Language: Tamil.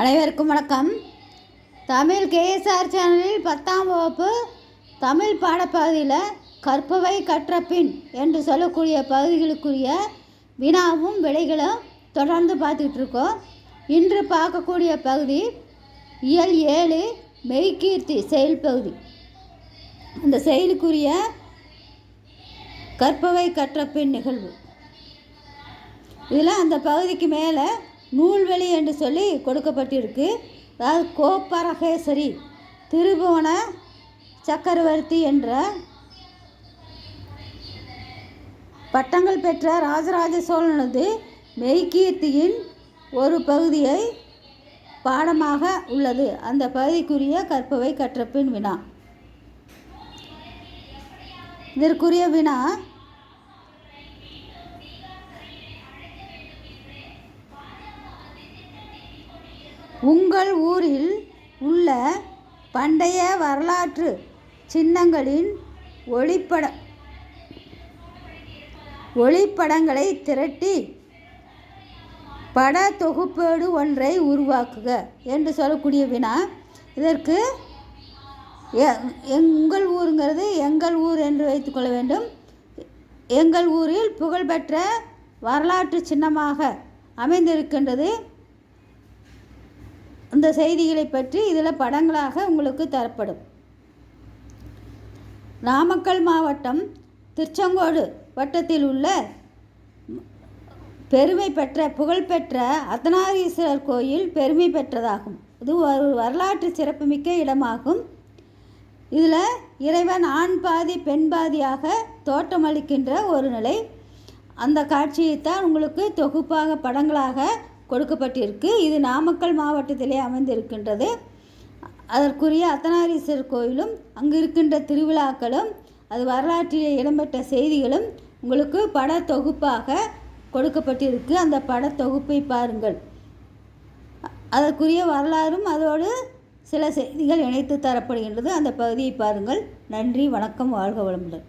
அனைவருக்கும் வணக்கம். தமிழ் கேஎஸ்ஆர் சேனலில் பத்தாம் வகுப்பு தமிழ் பாடப்பகுதியில் கற்பவை கற்ற என்று சொல்லக்கூடிய பகுதிகளுக்குரிய வினாவும் விடைகளும் தொடர்ந்து பார்த்துக்கிட்டு இருக்கோம். இன்று பார்க்கக்கூடிய பகுதி இயல் ஏழு மெய்கீர்த்தி செயல் பகுதி. அந்த செயலுக்குரிய கற்பவை கற்ற நிகழ்வு. இதில் அந்த பகுதிக்கு மேலே நூல்வெளி என்று சொல்லி கொடுக்கப்பட்டிருக்கு. அதாவது கோப்பரகேசரி திருபுவன சக்கரவர்த்தி என்ற பட்டங்கள் பெற்ற ராஜராஜ சோழனது மெய்கீர்த்தியின் ஒரு பகுதியை பாடமாக உள்ளது. அந்த பகுதிக்குரிய கற்பவை கற்றப்பின் வினா. இதற்குரிய வினா உங்கள் ஊரில் உள்ள பண்டைய வரலாற்று சின்னங்களின் ஒளிப்பட ஒளிப்படங்களை திரட்டி பட தொகுப்பேடு ஒன்றை உருவாக்குக என்று சொல்லக்கூடிய வினா. இதற்கு எ- எங்கள் ஊருங்கிறது எங்கள் ஊர் என்று வைத்துக்கொள்ள வேண்டும். எங்கள் ஊரில் புகழ்பெற்ற வரலாற்று சின்னமாக அமைந்திருக்கின்றது அந்த செய்திகளை பற்றி இதில் படங்களாக உங்களுக்கு தரப்படும். நாமக்கல் மாவட்டம் திருச்செங்கோடு வட்டத்தில் உள்ள பெருமை பெற்ற புகழ்பெற்ற அர்த்தநாரீஸ்வரர் கோயில் பெருமை பெற்றதாகும். இது ஒரு வரலாற்று சிறப்புமிக்க இடமாகும். இதில் இறைவன் ஆண் பாதி பெண் பாதியாக தோற்றமளிக்கின்ற ஒரு நிலை. அந்த காட்சியைத்தான் உங்களுக்கு தொகுப்பாக படங்களாக கொடுக்கப்பட்டிருக்கு. இது நாமக்கல் மாவட்டத்திலே அமைந்திருக்கின்றது. அதற்குரிய அத்தனாரீஸ்வரர் கோயிலும் அங்கு இருக்கின்ற திருவிழாக்களும் அது வரலாற்றில் இடம்பெற்ற செய்திகளும் உங்களுக்கு பட தொகுப்பாக கொடுக்கப்பட்டிருக்கு. அந்த பட தொகுப்பை பாருங்கள். அதற்குரிய வரலாறும் அதோடு சில செய்திகள் இணைத்து தரப்படுகின்றது. அந்த பகுதியை பாருங்கள். நன்றி வணக்கம் வாழ்க வளமுடன்.